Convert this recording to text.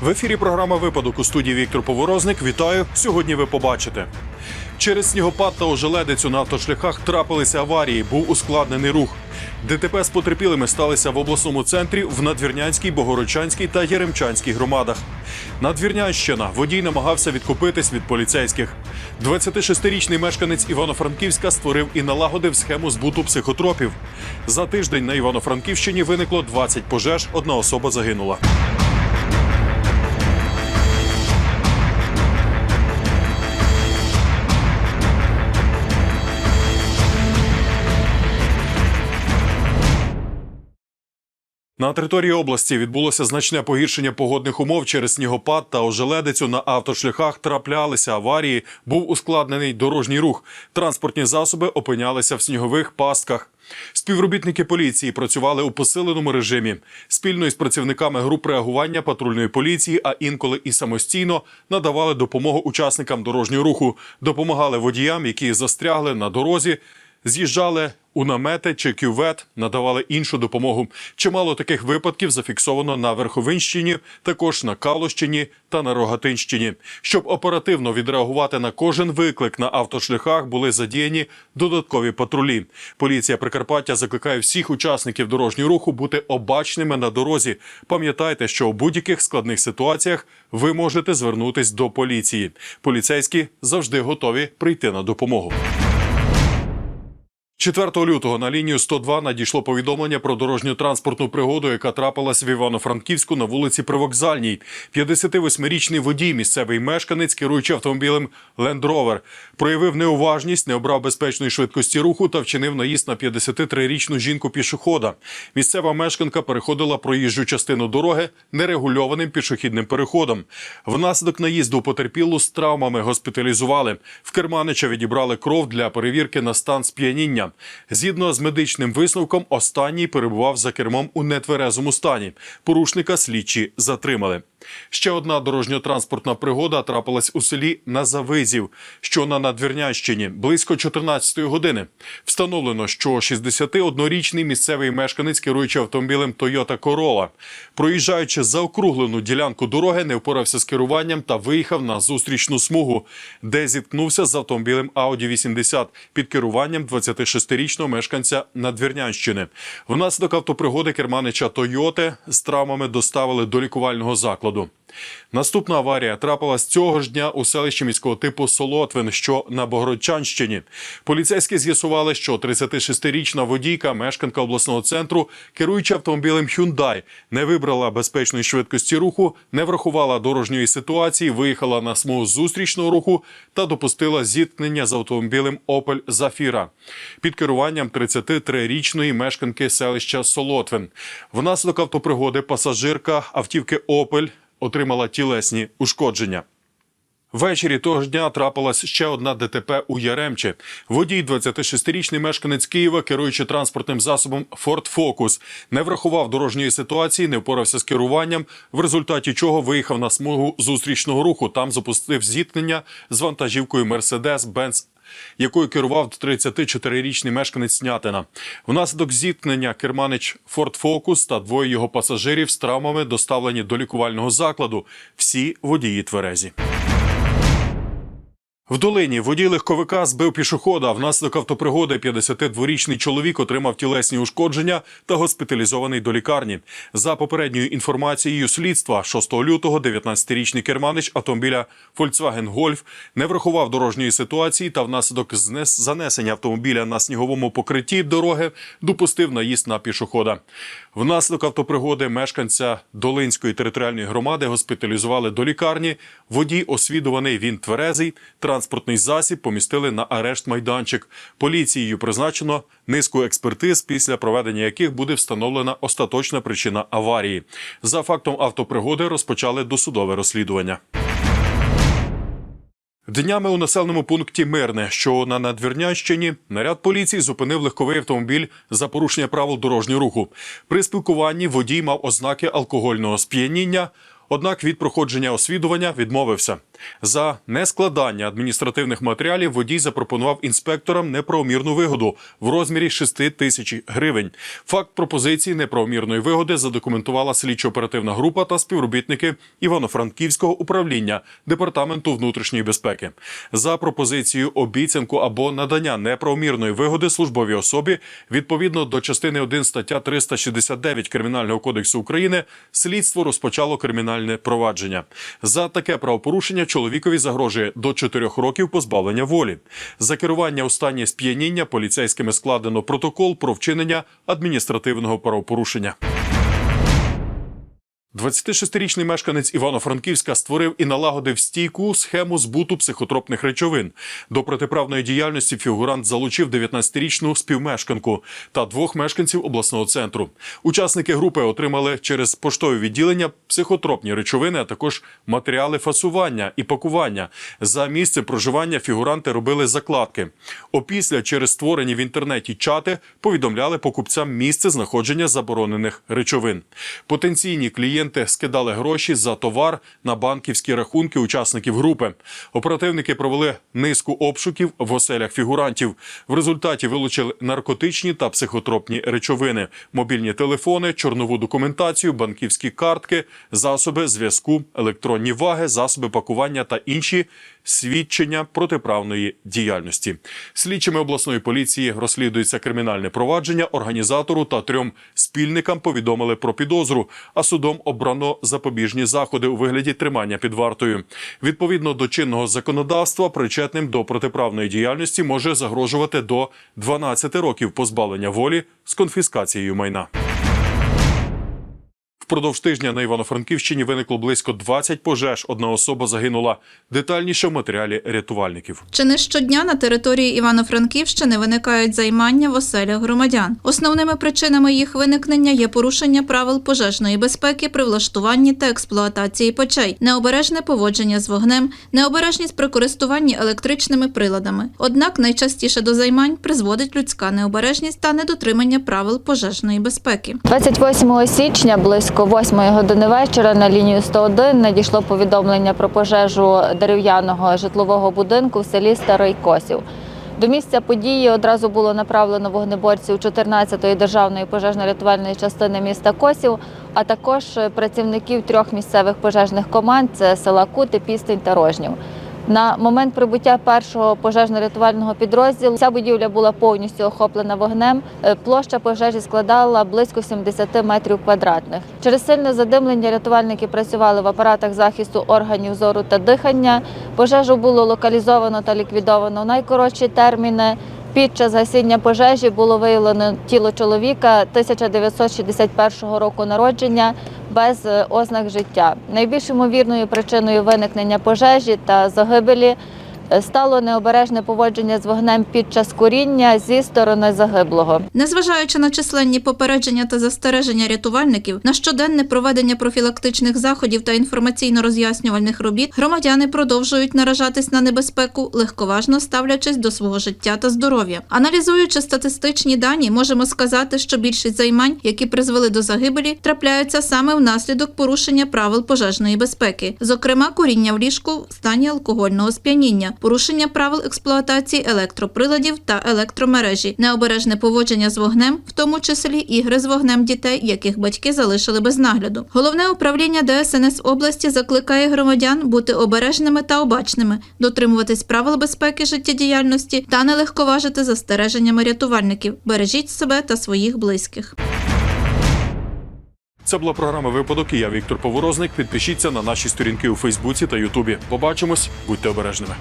В ефірі програма Випадок у студії Віктор Поворозник. Вітаю. Сьогодні ви побачите. Через снігопад та ожеледицю на автошляхах трапилися аварії. Був ускладнений рух. ДТП з потерпілими сталися в обласному центрі в Надвірнянській, Богородчанській та Яремчанській громадах. Надвірнянщина водій намагався відкупитись від поліцейських. 26-річний мешканець Івано-Франківська створив і налагодив схему збуту психотропів. За тиждень на Івано-Франківщині виникло 20 пожеж. Одна особа загинула. На території області відбулося значне погіршення погодних умов через снігопад та ожеледицю. На автошляхах траплялися аварії. Був ускладнений дорожній рух. Транспортні засоби опинялися в снігових пастках. Співробітники поліції працювали у посиленому режимі спільно із працівниками груп реагування патрульної поліції, а інколи і самостійно надавали допомогу учасникам дорожнього руху, допомагали водіям, які застрягли на дорозі, з'їжджали у намети чи кювет, надавали іншу допомогу. Чимало таких випадків зафіксовано на Верховинщині, також на Калущині та на Рогатинщині. Щоб оперативно відреагувати на кожен виклик на автошляхах, були задіяні додаткові патрулі. Поліція Прикарпаття закликає всіх учасників дорожнього руху бути обачними на дорозі. Пам'ятайте, що у будь-яких складних ситуаціях ви можете звернутись до поліції. Поліцейські завжди готові прийти на допомогу. 4 лютого на лінію 102 надійшло повідомлення про дорожню транспортну пригоду, яка трапилась в Івано-Франківську на вулиці Привокзальній. 58-річний водій, місцевий мешканець, керуючи автомобілем Land Rover, проявив неуважність, не обрав безпечної швидкості руху та вчинив наїзд на 53-річну жінку пішохода. Місцева мешканка переходила проїжджу частину дороги нерегульованим пішохідним переходом. Внаслідок наїзду потерпілу з травмами госпіталізували. В Керманича відібрали кров для перевірки на стан сп'яніння. Згідно з медичним висновком, останній перебував за кермом у нетверезому стані. Порушника слідчі затримали. Ще одна дорожньо-транспортна пригода трапилась у селі Назавизів, що на Надвірнянщині, близько 14-ї години. Встановлено, що 61-річний місцевий мешканець, керуючи автомобілем Toyota Corolla, проїжджаючи заокруглену ділянку дороги, не впорався з керуванням та виїхав на зустрічну смугу, де зіткнувся з автомобілем Audi 80 під керуванням 26-річного мешканця Надвірнянщини. Внаслідок автопригоди керманича Тойоти з травмами доставили до лікувального закладу. kodum. Наступна аварія трапилась цього ж дня у селищі міського типу Солотвин, що на Богородчанщині. Поліцейські з'ясували, що 36-річна водійка, мешканка обласного центру, керуючи автомобілем Hyundai, не вибрала безпечної швидкості руху, не врахувала дорожньої ситуації, виїхала на смугу зустрічного руху та допустила зіткнення з автомобілем Opel Zafira під керуванням 33-річної мешканки селища Солотвин. Внаслідок автопригоди пасажирка автівки Opel отримала тілесні ушкодження. Ввечері того ж дня трапилась ще одна ДТП у Яремчі. Водій, 26-річний мешканець Києва, керуючи транспортним засобом Ford Focus, не врахував дорожньої ситуації, не впорався з керуванням, в результаті чого виїхав на смугу зустрічного руху. Там запустив зіткнення з вантажівкою Mercedes-Benz якою керував 34-річний мешканець Снятина. Внаслідок зіткнення керманич Форд Фокус та двоє його пасажирів з травмами доставлені до лікувального закладу. Всі водії тверезі. В долині водій легковика збив пішохода. Внаслідок автопригоди 52-річний чоловік отримав тілесні ушкодження та госпіталізований до лікарні. За попередньою інформацією слідства, 6 лютого 19-річний керманич автомобіля Volkswagen Golf не врахував дорожньої ситуації та внаслідок занесення автомобіля на сніговому покритті дороги допустив наїзд на пішохода. Внаслідок автопригоди мешканця Долинської територіальної громади госпіталізували до лікарні. Водій освідуваний він тверезий. Транспортний засіб помістили на арешт майданчик. Поліцією призначено низку експертиз, після проведення яких буде встановлена остаточна причина аварії. За фактом автопригоди розпочали досудове розслідування. Днями у населеному пункті Мирне, що на Надвірнянщині, наряд поліції зупинив легковий автомобіль за порушення правил дорожнього руху. При спілкуванні водій мав ознаки алкогольного сп'яніння, однак від проходження освідування відмовився. За нескладання адміністративних матеріалів водій запропонував інспекторам неправомірну вигоду в розмірі 6 тисяч гривень. Факт пропозиції неправомірної вигоди задокументувала слідчо-оперативна група та співробітники Івано-Франківського управління департаменту внутрішньої безпеки. За пропозицією обіцянку або надання неправомірної вигоди службовій особі відповідно до частини 1 стаття 369 Кримінального кодексу України слідство розпочало кримінальне провадження. За таке правопорушення чоловікові загрожує до 4 років позбавлення волі. За керування у сп'яніння поліцейськими складено протокол про вчинення адміністративного правопорушення. 26-річний мешканець Івано-Франківська створив і налагодив стійку схему збуту психотропних речовин. До протиправної діяльності фігурант залучив 19-річну співмешканку та двох мешканців обласного центру. Учасники групи отримали через поштове відділення психотропні речовини, а також матеріали фасування і пакування. За місцем проживання фігуранти робили закладки. Опісля через створені в інтернеті чати повідомляли покупцям місце знаходження заборонених речовин. Потенційні клієнти скидали гроші за товар на банківські рахунки учасників групи. Оперативники провели низку обшуків в оселях фігурантів. В результаті вилучили наркотичні та психотропні речовини, мобільні телефони, чорнову документацію, банківські картки, засоби зв'язку, електронні ваги, засоби пакування та інші свідчення протиправної діяльності. Слідчими обласної поліції розслідується кримінальне провадження. Організатору та трьом спільникам повідомили про підозру, а судом обрано запобіжні заходи у вигляді тримання під вартою. Відповідно до чинного законодавства, причетним до протиправної діяльності може загрожувати до 12 років позбавлення волі з конфіскацією майна. Впродовж тижня на Івано-Франківщині виникло близько 20 пожеж. Одна особа загинула. Детальніше в матеріалі рятувальників. Чи не щодня на території Івано-Франківщини виникають займання в оселях громадян? Основними причинами їх виникнення є порушення правил пожежної безпеки при влаштуванні та експлуатації печей, необережне поводження з вогнем, необережність при користуванні електричними приладами. Однак найчастіше до займань призводить людська необережність та недотримання правил пожежної безпеки. 28 січня близько 8 години вечора на лінію 101 надійшло повідомлення про пожежу дерев'яного житлового будинку в селі Старий Косів. До місця події одразу було направлено вогнеборців 14-ї державної пожежно-рятувальної частини міста Косів, а також працівників трьох місцевих пожежних команд це села Кути, Пістень та Рожнів. На момент прибуття першого пожежно-рятувального підрозділу ця будівля була повністю охоплена вогнем. Е, Площа пожежі складала близько 70 метрів квадратних. Через сильне задимлення рятувальники працювали в апаратах захисту органів зору та дихання. Пожежу було локалізовано та ліквідовано в найкоротші терміни. Під час гасіння пожежі було виявлено тіло чоловіка 1961 року народження без е, ознак життя. Найбільш ймовірною причиною виникнення пожежі та загибелі стало необережне поводження з вогнем під час куріння зі сторони загиблого. Незважаючи на численні попередження та застереження рятувальників, на щоденне проведення профілактичних заходів та інформаційно-роз'яснювальних робіт, громадяни продовжують наражатись на небезпеку, легковажно ставлячись до свого життя та здоров'я. Аналізуючи статистичні дані, можемо сказати, що більшість займань, які призвели до загибелі, трапляються саме внаслідок порушення правил пожежної безпеки, зокрема куріння в ліжку в стані алкогольного сп'яніння, порушення правил експлуатації електроприладів та електромережі, необережне поводження з вогнем, в тому числі ігри з вогнем дітей, яких батьки залишили без нагляду. Головне управління ДСНС області закликає громадян бути обережними та обачними, дотримуватись правил безпеки життєдіяльності та не легковажити застереженнями рятувальників. Бережіть себе та своїх близьких. Це була програма Випадок. і Я Віктор Поворозник. Підпишіться на наші сторінки у Фейсбуці та Ютубі. Побачимось, будьте обережними.